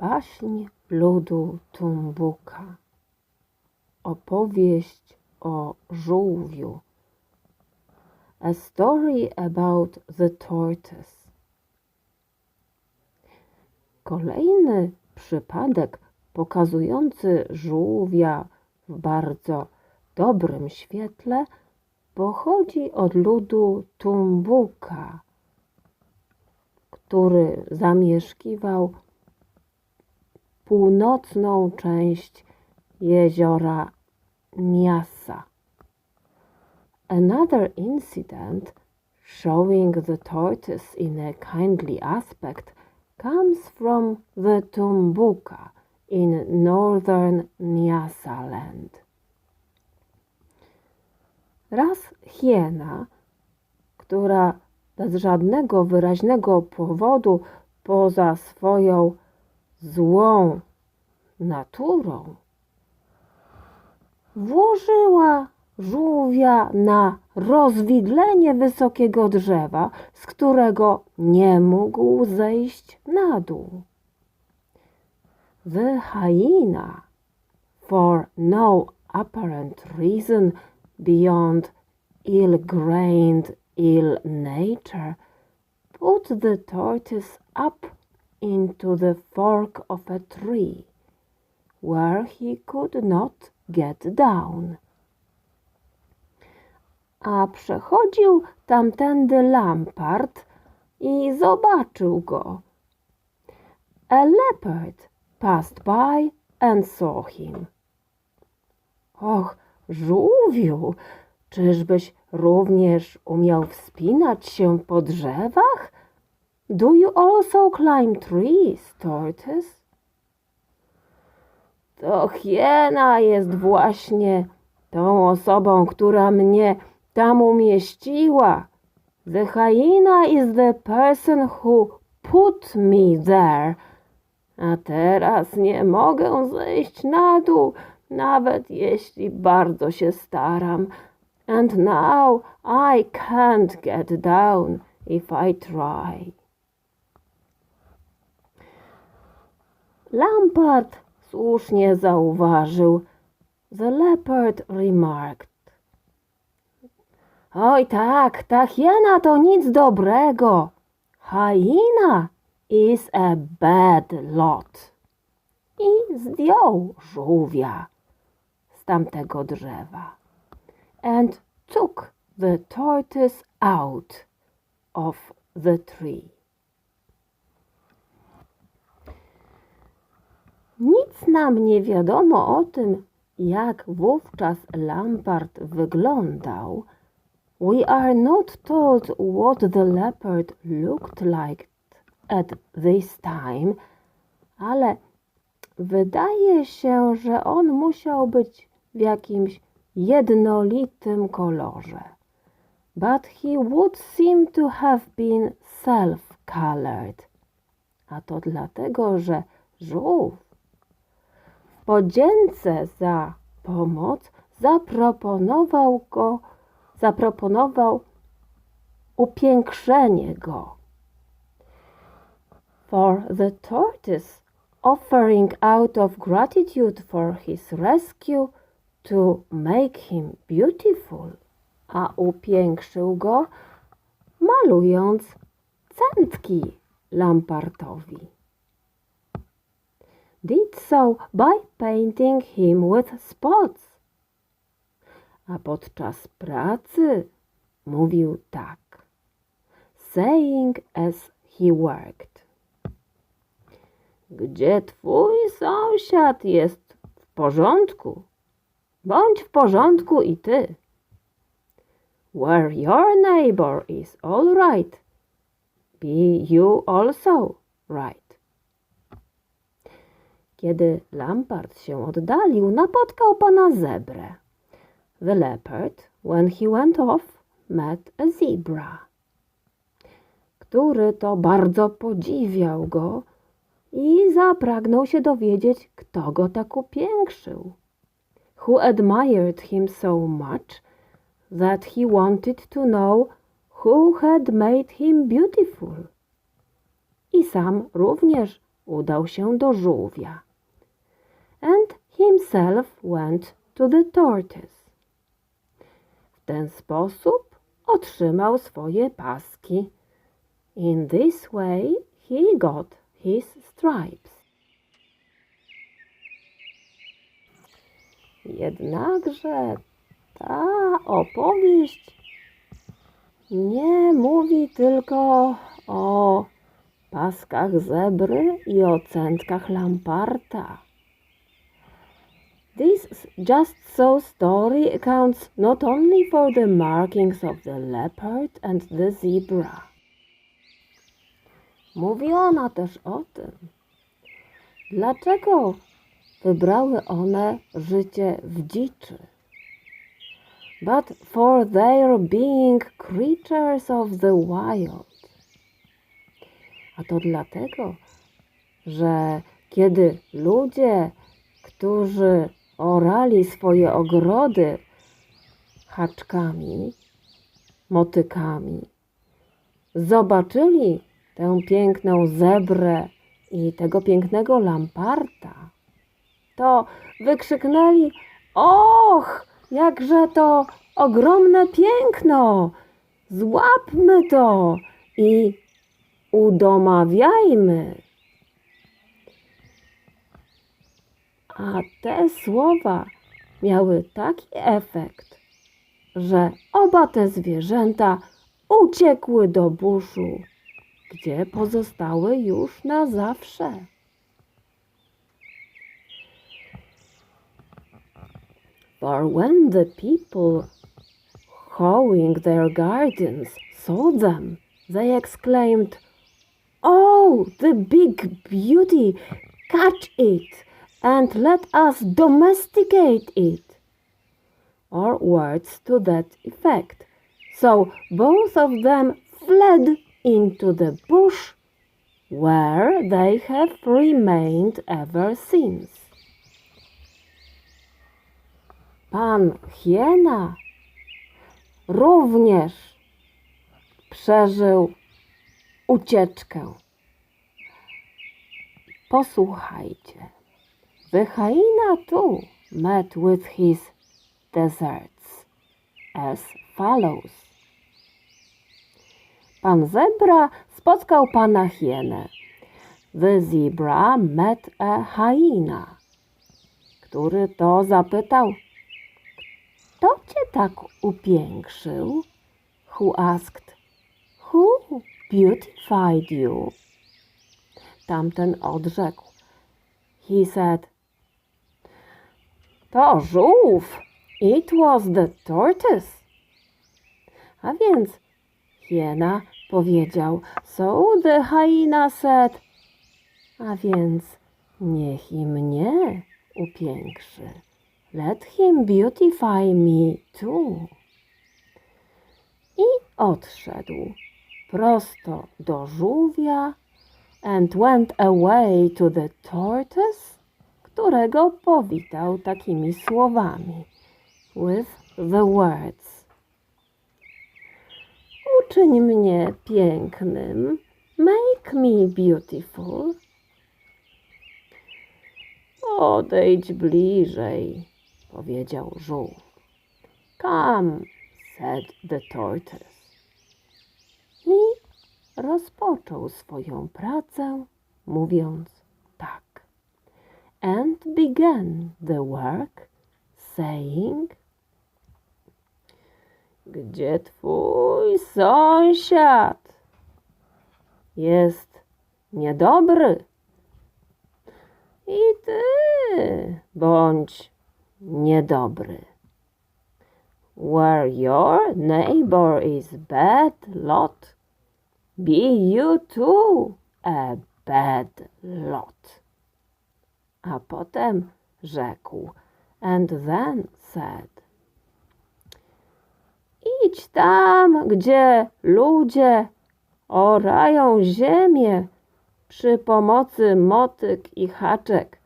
Baśń ludu Tumbuka. Opowieść o żółwiu. A story about the tortoise. Kolejny przypadek pokazujący żółwia w bardzo dobrym świetle pochodzi od ludu Tumbuka, który zamieszkiwał północną część jeziora Nyasa. Another incident showing the tortoise in a kindly aspect comes from the Tumbuka in northern Nyasaland. Raz hiena, która bez żadnego wyraźnego powodu poza swoją złą naturą włożyła żółwia na rozwidlenie wysokiego drzewa, z którego nie mógł zejść na dół. The hyena, for no apparent reason beyond ill-grained ill nature, put the tortoise up into the fork of a tree, where he could not get down. A przechodził tamtędy Lampart i zobaczył go. A leopard passed by and saw him. Och, żółwiu, czyżbyś również umiał wspinać się po drzewach? Do you also climb trees, tortoise? To hiena jest właśnie tą osobą, która mnie tam umieściła. The hyena is the person who put me there. A teraz nie mogę zejść na dół, nawet jeśli bardzo się staram. And now I can't get down if I try. Lampard słusznie zauważył. The leopard remarked. Oj tak, ta hiena to nic dobrego. Hyena is a bad lot. I zdjął żółwia z tamtego drzewa. And took the tortoise out of the tree. Nic nam nie wiadomo o tym, jak wówczas Lampart wyglądał. We are not told what the leopard looked like at this time, ale wydaje się, że on musiał być w jakimś jednolitym kolorze. But he would seem to have been self-colored. A to dlatego, że żółw podzięce za pomoc zaproponował go, zaproponował upiększenie go. For the tortoise, offering out of gratitude for his rescue to make him beautiful, a upiększył go, malując centki Lampartowi. Did so by painting him with spots. A podczas pracy mówił tak, saying as he worked. Gdzie twój sąsiad jest w porządku, bądź w porządku i ty. Where your neighbor is all right, be you also right. Kiedy Lampart się oddalił, napotkał pana zebrę. The leopard, when he went off, met a zebra, który to bardzo podziwiał go i zapragnął się dowiedzieć, kto go tak upiększył. Who admired him so much that he wanted to know who had made him beautiful. I sam również udał się do żółwia. And himself went to the tortoise. W ten sposób otrzymał swoje paski. In this way he got his stripes. Jednakże ta opowieść nie mówi tylko o paskach zebry i o centkach lamparta. This just so story accounts not only for the markings of the leopard and the zebra. Mówi ona też o tym, dlaczego wybrały one życie w dziczy. But for their being creatures of the wild. A to dlatego, że kiedy ludzie, którzy orali swoje ogrody haczkami, motykami, zobaczyli tę piękną zebrę i tego pięknego lamparta, to wykrzyknęli: Och, jakże to ogromne piękno! Złapmy to i udomawiajmy. A te słowa miały taki efekt, że oba te zwierzęta uciekły do buszu, gdzie pozostały już na zawsze. For when the people hoeing their gardens saw them, they exclaimed, Oh, the big beauty! Catch it and let us domesticate it! Or words to that effect. So both of them fled into the bush where they have remained ever since. Pan Hiena również przeżył ucieczkę. Posłuchajcie. The hyena too met with his deserts as follows. Pan zebra spotkał pana hienę. The zebra met a hyena, który to zapytał, kto cię tak upiększył? Who asked, who beautified you? Tamten odrzekł. He said, to żółw. It was the tortoise. A więc hiena powiedział, so the hyena said, a więc niech i mnie upiększy. Let him beautify me too. I odszedł prosto do żółwia and went away to the tortoise, którego powitał takimi słowami with the words Uczyń mnie pięknym, make me beautiful. Odejdź bliżej, powiedział żółw. Come, said the tortoise. I rozpoczął swoją pracę, mówiąc. And began the work, saying, Gdzie twój sąsiad? Jest niedobry. I ty bądź niedobry. Where your neighbor is bad lot, be you too a bad lot. A potem rzekł, and then said, Idź tam, gdzie ludzie orają ziemię przy pomocy motyk i haczek.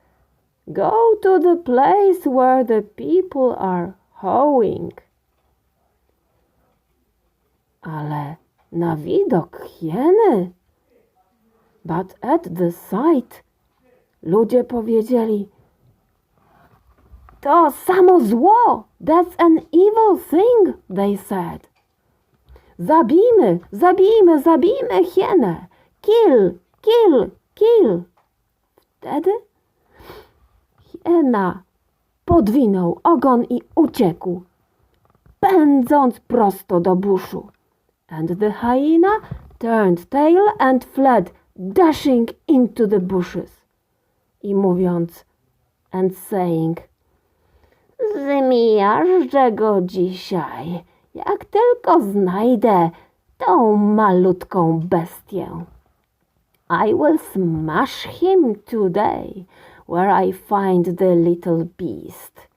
Go to the place where the people are hoeing. Ale na widok hieny, but at the sight Ludzie powiedzieli, to samo zło. That's an evil thing, they said. Zabijmy, zabijmy, zabijmy hienę. Kill, kill, kill. Wtedy hiena podwinął ogon i uciekł, pędząc prosto do buszu. And the hyena turned tail and fled, dashing into the bushes. I mówiąc, and saying, Zmiażdżę go dzisiaj, jak tylko znajdę tą malutką bestię. I will smash him today, where I find the little beast.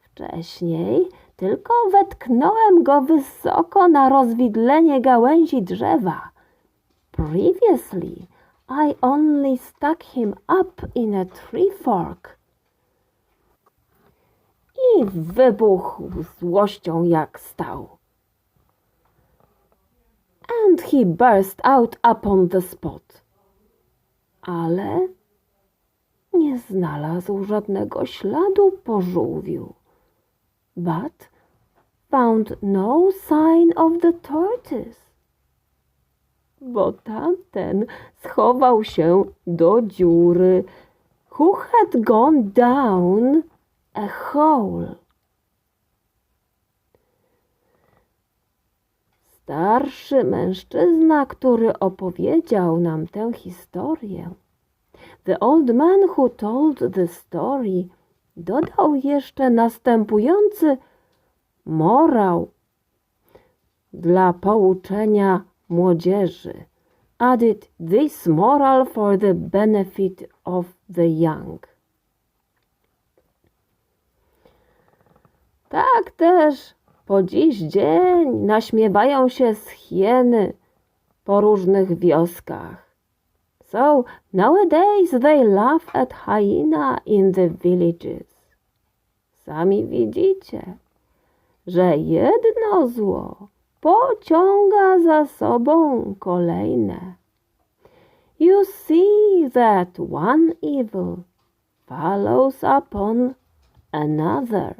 Wcześniej tylko wetknąłem go wysoko na rozwidlenie gałęzi drzewa. Previously, I only stuck him up in a tree fork. I wybuchł złością jak stał. And he burst out upon the spot. Ale nie znalazł żadnego śladu po żółwiu. But found no sign of the tortoise. Bo tamten schował się do dziury. Who had gone down a hole? Starszy mężczyzna, który opowiedział nam tę historię, the old man who told the story, dodał jeszcze następujący morał dla pouczenia młodzieży. Added this moral for the benefit of the young. Tak też po dziś dzień naśmiewają się z hieny po różnych wioskach. So nowadays they laugh at hyena in the villages. Sami widzicie, że jedno zło pociąga za sobą kolejne. You see that one evil follows upon another.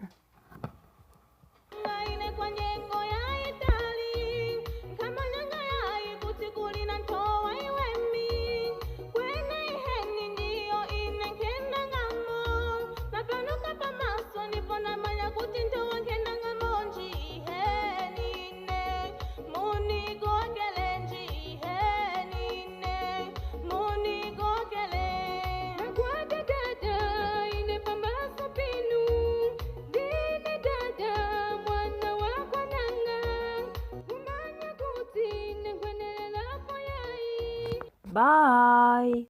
Bye!